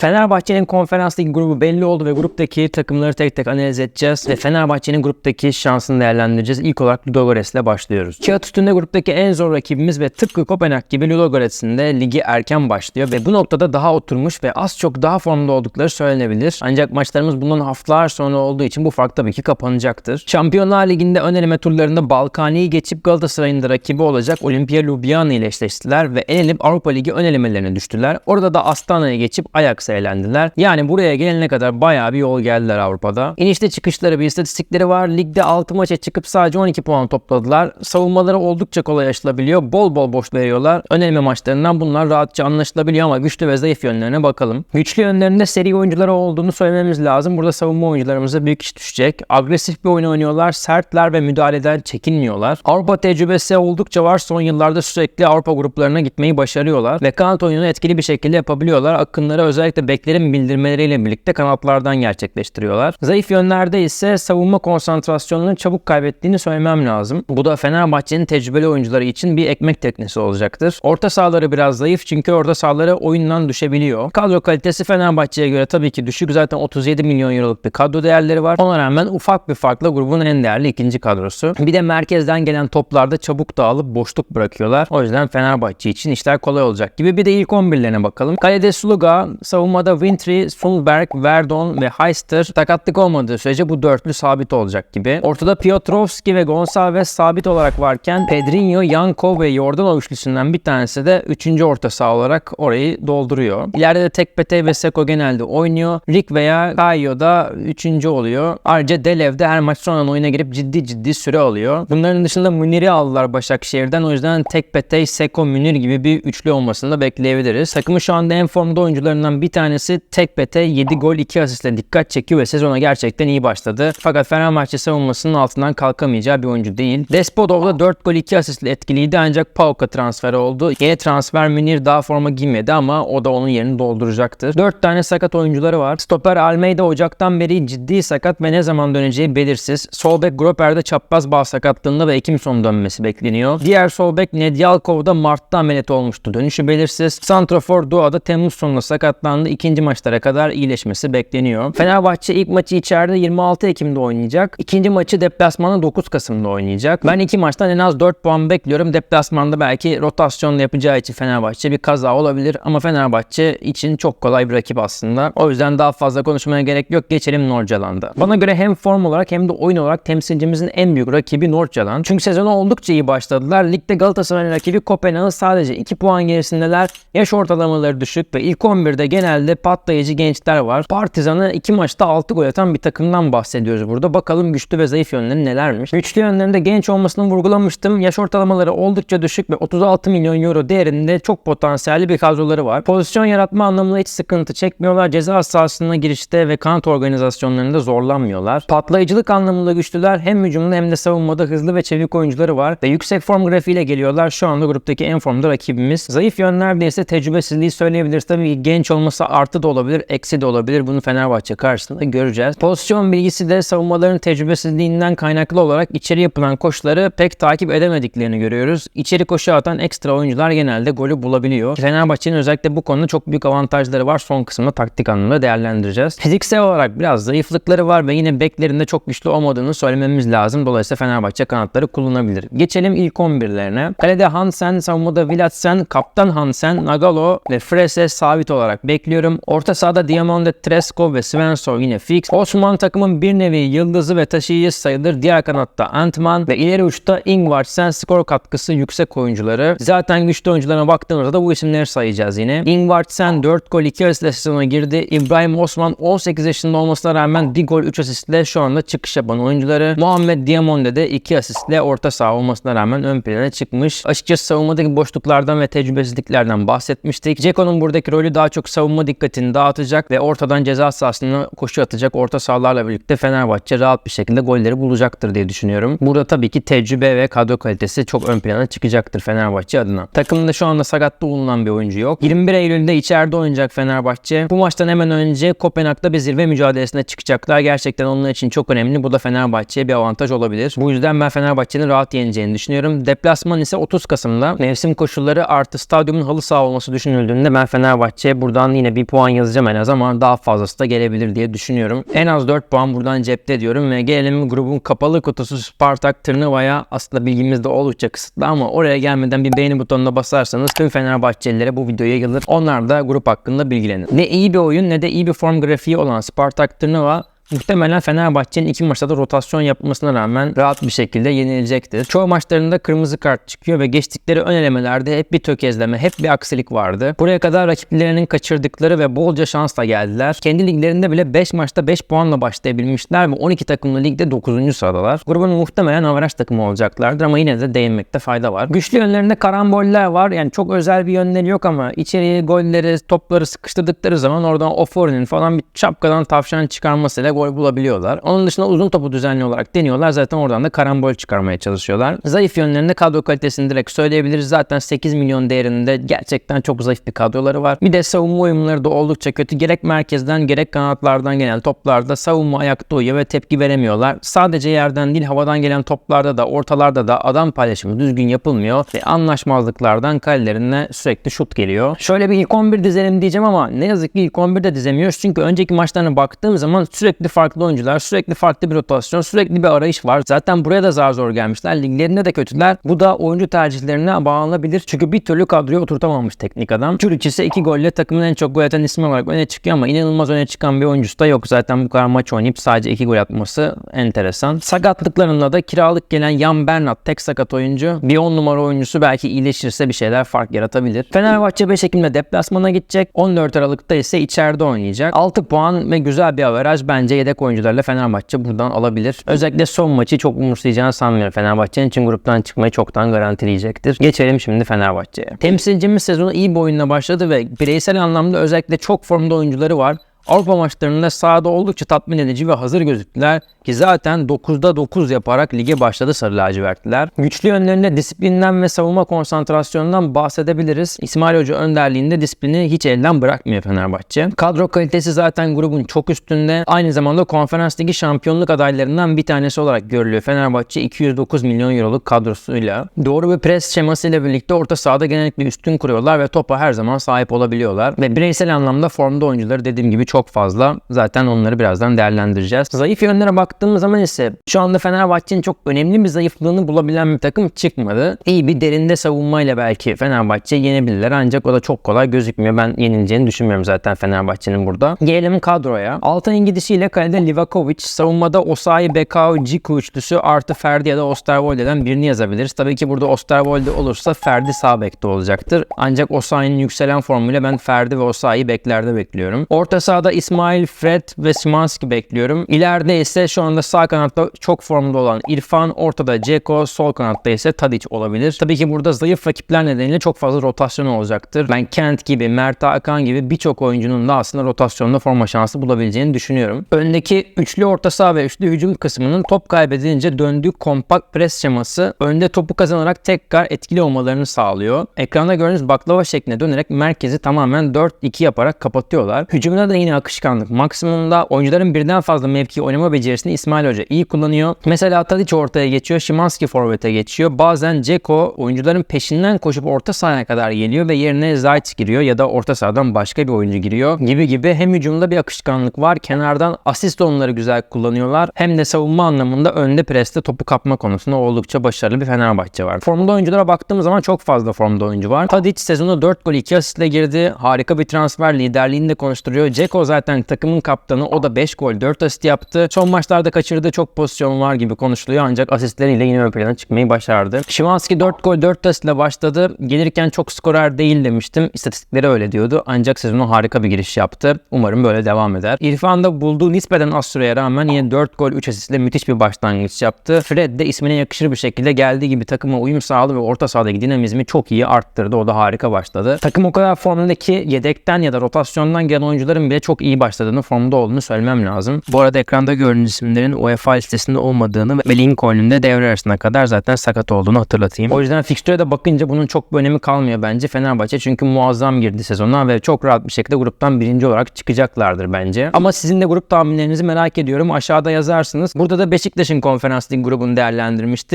Fenerbahçe'nin konferans ligi grubu belli oldu ve gruptaki takımları tek tek analiz edeceğiz ve Fenerbahçe'nin gruptaki şansını değerlendireceğiz. İlk olarak Ludogorets ile başlıyoruz. Kağıt üstünde gruptaki en zor rakibimiz ve tıpkı Kopenhag gibi Ludogorets'in de ligi erken başlıyor ve bu noktada daha oturmuş ve az çok daha formda oldukları söylenebilir. Ancak maçlarımız bundan haftalar sonra olduğu için bu fark tabii ki kapanacaktır. Şampiyonlar Ligi'nde ön eleme turlarında Balkani'yi geçip Galatasaray'ın da rakibi olacak Olimpia Ljubljana ile eşleştiler ve elenip Avrupa Ligi ön elemelerine düştüler. Orada da Astana'ya geçip Ajax'a eğlendiler. Yani buraya gelene kadar bayağı bir yol geldiler Avrupa'da. İnişte çıkışları bir istatistikleri var. Ligde 6 maça çıkıp sadece 12 puan topladılar. Savunmaları oldukça kolay aşılabiliyor. Bol bol boş veriyorlar. Önemli maçlarından bunlar rahatça anlaşılabiliyor ama güçlü ve zayıf yönlerine bakalım. Güçlü yönlerinde seri oyuncuları olduğunu söylememiz lazım. Burada savunma oyuncularımıza büyük iş düşecek. Agresif bir oyun oynuyorlar. Sertler ve müdahaleden çekinmiyorlar. Avrupa tecrübesi oldukça var. Son yıllarda sürekli Avrupa gruplarına gitmeyi başarıyorlar. Ve kanat oyununu etkili bir şekilde yapabiliyorlar. Akınları özellikle beklerin bildirmeleriyle birlikte kanatlardan gerçekleştiriyorlar. Zayıf yönlerde ise savunma konsantrasyonunu çabuk kaybettiğini söylemem lazım. Bu da Fenerbahçe'nin tecrübeli oyuncuları için bir ekmek teknesi olacaktır. Orta sahaları biraz zayıf çünkü orta sahaları oyundan düşebiliyor. Kadro kalitesi Fenerbahçe'ye göre tabii ki düşük. Zaten 37 milyon euroluk bir kadro değerleri var. Ona rağmen ufak bir farkla grubun en değerli ikinci kadrosu. Bir de merkezden gelen toplarda çabuk dağılıp boşluk bırakıyorlar. O yüzden Fenerbahçe için işler kolay olacak gibi. Bir de ilk 11'lerine bakalım. Kalede Sluga, savunmada Wintry, Sundberg, Verdon ve Heister sakatlık olmadığı sürece bu dörtlü sabit olacak gibi. Ortada Piotrowski ve Gonçalves sabit olarak varken Pedrinho, Yanko ve Jordan üçlüsünden bir tanesi de 3. orta saha olarak orayı dolduruyor. İleride de Tekpete ve Seko genelde oynuyor. Rick veya Kayo da 3. oluyor. Ayrıca Delev de her maç sonradan oyuna girip ciddi ciddi süre alıyor. Bunların dışında Münir'i aldılar Başakşehir'den. O yüzden Tekpete, Seko, Münir gibi bir üçlü olmasını da bekleyebiliriz. Takımın şu anda en formda oyuncularından bir tanesi Tekpete 7 gol 2 asistle dikkat çekiyor ve sezona gerçekten iyi başladı. Fakat Fenerbahçe savunmasının altından kalkamayacağı bir oyuncu değil. Despodov da 4 gol 2 asistle etkiliydi ancak Pauka transferi oldu. Yeni transfer Münir daha forma giymedi ama o da onun yerini dolduracaktır. 4 tane sakat oyuncuları var. Stoper Almeida Ocak'tan beri ciddi sakat ve ne zaman döneceği belirsiz. Sol bek Groper'de çapraz bağ sakatlığında ve Ekim sonu dönmesi bekleniyor. Diğer sol bek Nedyalkov da Mart'ta ameliyat olmuştu. Dönüşü belirsiz. Santrafor Dua'da Temmuz sonunda sakatlandı. İkinci maçlara kadar iyileşmesi bekleniyor. Fenerbahçe ilk maçı içeride 26 Ekim'de oynayacak. İkinci maçı deplasmanda 9 Kasım'da oynayacak. Ben iki maçtan en az 4 puan bekliyorum. Deplasmanda belki rotasyonla yapacağı için Fenerbahçe bir kaza olabilir ama Fenerbahçe için çok kolay bir rakip aslında. O yüzden daha fazla konuşmaya gerek yok. Geçelim Norcaland'a. Bana göre hem form olarak hem de oyun olarak temsilcimizin en büyük rakibi Norcaland. Çünkü sezona oldukça iyi başladılar. Ligde Galatasaray'ın rakibi Kopenhag'ın sadece 2 puan gerisindeler. Yaş ortalamaları düşük ve ilk 11'de genelde patlayıcı gençler var. Partizan'ı 2 maçta 6 gol atan bir takımdan bahsediyoruz burada. Bakalım güçlü ve zayıf yönleri nelermiş. Güçlü yönlerinde genç olmasını vurgulamıştım. Yaş ortalamaları oldukça düşük ve 36 milyon euro değerinde çok potansiyelli bir kadroları var. Pozisyon yaratma anlamında hiç sıkıntı çekmiyorlar. Ceza sahasına girişte ve kanat organizasyonlarında zorlanmıyorlar. Patlayıcılık anlamında güçlüler. Hem hücumda hem de savunmada hızlı ve çevik oyuncuları var ve yüksek form grafiğiyle geliyorlar. Şu anda gruptaki en formda rakibimiz. Zayıf yönlerde ise tecrübesizliği söyleyebiliriz. Tabii genç olması artı da olabilir, eksi de olabilir. Bunu Fenerbahçe karşısında göreceğiz. Pozisyon bilgisi de savunmaların tecrübesizliğinden kaynaklı olarak içeri yapılan koşuları pek takip edemediklerini görüyoruz. İçeri koşu atan ekstra oyuncular genelde golü bulabiliyor. Fenerbahçe'nin özellikle bu konuda çok büyük avantajları var. Son kısmında taktik anlamda değerlendireceğiz. Fiziksel olarak biraz zayıflıkları var ve yine beklerinde çok güçlü olmadığını söylememiz lazım. Dolayısıyla Fenerbahçe kanatları kullanabilir. Geçelim ilk 11'lerine. Kalede Hansen, savunmada Vilatsen, kaptan Hansen, Nagalo ve Frese sabit olarak bekliyorum. Orta sahada Diamande, Tresko ve Svensson yine fix. Osman takımın bir nevi yıldızı ve taşıyıcısı sayılır. Diğer kanatta Antman ve ileri uçta Ingvartsen skor katkısı yüksek oyuncuları. Zaten güçlü oyuncularına baktığımızda da bu isimleri sayacağız yine. Ingvartsen 4 gol 2 asistle sezona girdi. İbrahim Osman 18 yaşında olmasına rağmen 1 gol 3 asistle şu anda çıkış yapan oyuncuları. Muhammed Diamonde de 2 asistle orta saha olmasına rağmen ön plana çıkmış. Açıkçası savunmadaki boşluklardan ve tecrübesizliklerden bahsetmiştik. Ceko'nun buradaki rolü daha çok savunma dikkatini dağıtacak ve ortadan ceza sahasına koşu atacak orta sahalarla birlikte Fenerbahçe rahat bir şekilde golleri bulacaktır diye düşünüyorum. Burada tabii ki tecrübe ve kadro kalitesi çok ön plana çıkacaktır Fenerbahçe adına. Takımda şu anda sakatta bulunan bir oyuncu yok. 21 Eylül'de içeride oynayacak Fenerbahçe. Bu maçtan hemen önce Kopenhag'da bir zirve mücadelesine çıkacaklar. Gerçekten onlar için çok önemli. Bu da Fenerbahçe'ye bir avantaj olabilir. Bu yüzden ben Fenerbahçe'nin rahat yeneceğini düşünüyorum. Deplasman ise 30 Kasım'da. Mevsim koşulları artı stadyumun halı saha olması düşünüldüğünde ben Fenerbahçe buradan yine yine bir puan yazacağım en az ama daha fazlası da gelebilir diye düşünüyorum. En az 4 puan buradan cepte diyorum ve gelelim grubun kapalı kutusu Spartak Tırnava'ya. Aslında bilgimiz de oldukça kısıtlı ama oraya gelmeden bir beğeni butonuna basarsanız tüm Fenerbahçelilere bu video yayılır. Onlar da grup hakkında bilgilenir. Ne iyi bir oyun ne de iyi bir form grafiği olan Spartak Tırnava Muhtemelen Fenerbahçe'nin iki maçta da rotasyon yapmasına rağmen rahat bir şekilde yenilecektir. Çoğu maçlarında kırmızı kart çıkıyor ve geçtikleri ön elemelerde hep bir tökezleme, hep bir aksilik vardı. Buraya kadar rakiplerinin kaçırdıkları ve bolca şansla geldiler. Kendi liglerinde bile 5 maçta 5 puanla başlayabilmişler ve 12 takımlı ligde 9. sıradalar. Grubun muhtemelen averaj takımı olacaklardır ama yine de değinmekte fayda var. Güçlü yönlerinde karamboller var. Yani çok özel bir yönleri yok ama içeriye golleri, topları sıkıştırdıkları zaman oradan Ofori'nin falan bir çapkadan tavşan çıkarmasıyla gol bulabiliyorlar. Onun dışında uzun topu düzenli olarak deniyorlar. Zaten oradan da karambol çıkarmaya çalışıyorlar. Zayıf yönlerinde kadro kalitesini direkt söyleyebiliriz. Zaten 8 milyon değerinde gerçekten çok zayıf bir kadroları var. Bir de savunma uyumları da oldukça kötü. Gerek merkezden gerek kanatlardan gelen toplarda savunma ayakta uyuyor ve tepki veremiyorlar. Sadece yerden değil havadan gelen toplarda da ortalarda da adam paylaşımı düzgün yapılmıyor ve anlaşmazlıklardan kalelerine sürekli şut geliyor. Şöyle bir ilk 11 dizelim diyeceğim ama ne yazık ki ilk 11'de dizemiyoruz. Çünkü önceki maçlarına baktığım zaman sürekli farklı oyuncular, sürekli farklı bir rotasyon, sürekli bir arayış var. Zaten buraya da zar zor gelmişler. Liglerinde de kötüler. Bu da oyuncu tercihlerine bağlanabilir. Çünkü bir türlü kadroya oturtamamış teknik adam. Çuric ise iki golle takımın en çok gol atan ismi olarak öne çıkıyor ama inanılmaz öne çıkan bir oyuncusu da yok. Zaten bu kadar maç oynayıp sadece iki gol atması enteresan. Sakatlıklarında da kiralık gelen Jan Bernat tek sakat oyuncu. Bir 10 numara oyuncusu belki iyileşirse bir şeyler fark yaratabilir. Fenerbahçe 5 Ekim'de deplasmana gidecek. 14 Aralık'ta ise içeride oynayacak. 6 puan ve güzel bir averaj bence yedek oyuncularla Fenerbahçe buradan alabilir. Özellikle son maçı çok umursayacağını sanmıyorum Fenerbahçe'nin için gruptan çıkmayı çoktan garantileyecektir. Geçelim şimdi Fenerbahçe'ye. Temsilcimiz sezonu iyi bir oyunla başladı ve bireysel anlamda özellikle çok formda oyuncuları var. Avrupa maçlarında sahada oldukça tatmin edici ve hazır gözüktüler ki zaten 9'da 9 yaparak lige başladı Sarı Lacivertliler. Güçlü yönlerinde disiplinden ve savunma konsantrasyonundan bahsedebiliriz. İsmail Hoca önderliğinde disiplini hiç elden bırakmıyor Fenerbahçe. Kadro kalitesi zaten grubun çok üstünde. Aynı zamanda konferans ligi şampiyonluk adaylarından bir tanesi olarak görülüyor. Fenerbahçe 209 milyon euroluk kadrosuyla. Doğru bir pres şemasıyla birlikte orta sahada genellikle üstün kuruyorlar ve topa her zaman sahip olabiliyorlar. Ve bireysel anlamda formda oyuncuları dediğim gibi çok fazla. Zaten onları birazdan değerlendireceğiz. Zayıf yönlere baktığımız zaman ise şu anda Fenerbahçe'nin çok önemli bir zayıflığını bulabilen bir takım çıkmadı. İyi bir derinde savunmayla belki Fenerbahçe yenebilirler ancak o da çok kolay gözükmüyor. Ben yenileceğini düşünmüyorum zaten Fenerbahçe'nin burada. Gelelim kadroya. Altay'ın gidişiyle kalede Livakovic, savunmada Osayi, Bekao, Ciku üçlüsü artı Ferdi ya da Osterwolde'den birini yazabiliriz. Tabii ki burada Osterwolde olursa Ferdi sağ bekte olacaktır. Ancak Osayi'nin yükselen formuyla ben Ferdi ve Osayi'yi beklerde bekliyorum. Orta sahada İsmail, Fred ve Szymanski bekliyorum. İleride ise şu anda sağ kanatta çok formda olan İrfan, ortada Ceko, sol kanatta ise Tadic olabilir. Tabii ki burada zayıf rakipler nedeniyle çok fazla rotasyon olacaktır. Ben Kent gibi, Mert Hakan gibi birçok oyuncunun da aslında rotasyonda forma şansı bulabileceğini düşünüyorum. Öndeki üçlü orta saha ve üçlü hücum kısmının top kaybedilince döndüğü kompakt pres şeması önde topu kazanarak tekrar etkili olmalarını sağlıyor. Ekranda gördüğünüz baklava şeklinde dönerek merkezi tamamen 4-2 yaparak kapatıyorlar. Hücumda da yine akışkanlık maksimumda. Oyuncuların birden fazla mevki oynama becerisini İsmail Hoca iyi kullanıyor. Mesela Tadic ortaya geçiyor, Şimanski forvete geçiyor. Bazen Ceko oyuncuların peşinden koşup orta sahaya kadar geliyor ve yerine Zayt giriyor ya da orta sahadan başka bir oyuncu giriyor gibi gibi hem hücumda bir akışkanlık var. Kenardan asist onları güzel kullanıyorlar. Hem de savunma anlamında önde preste topu kapma konusunda oldukça başarılı bir Fenerbahçe var. Formda oyunculara baktığımız zaman çok fazla formda oyuncu var. Tadic sezonu 4 gol 2 asistle girdi. Harika bir transfer liderliğini de konuşturuyor. Ceko zaten takımın kaptanı. O da 5 gol 4 asist yaptı. Son maçlarda kaçırdığı çok pozisyon var gibi konuşuluyor ancak asistleriyle yine ön plana çıkmayı başardı. Şimanski 4 gol 4 asistle başladı. Gelirken çok skorer değil demiştim. İstatistikleri öyle diyordu. Ancak sezonu harika bir giriş yaptı. Umarım böyle devam eder. İrfan da bulduğu nispeten az süreye rağmen yine 4 gol 3 asistle müthiş bir başlangıç yaptı. Fred de ismine yakışır bir şekilde geldiği gibi takıma uyum sağladı ve orta sahadaki dinamizmi çok iyi arttırdı. O da harika başladı. Takım o kadar formda ki yedekten ya da rotasyondan gelen oyuncuların bile çok iyi başladığını, formda olduğunu söylemem lazım. Bu arada ekranda gördüğünüz isimlerin UEFA listesinde olmadığını ve Lincoln'un de devre arasına kadar zaten sakat olduğunu hatırlatayım. O yüzden fikstüre de bakınca bunun çok bir önemi kalmıyor bence Fenerbahçe çünkü muazzam girdi sezona ve çok rahat bir şekilde gruptan birinci olarak çıkacaklardır bence. Ama sizin de grup tahminlerinizi merak ediyorum. Aşağıda yazarsınız. Burada da Beşiktaş'ın konferans lig grubunu değerlendirmiştik.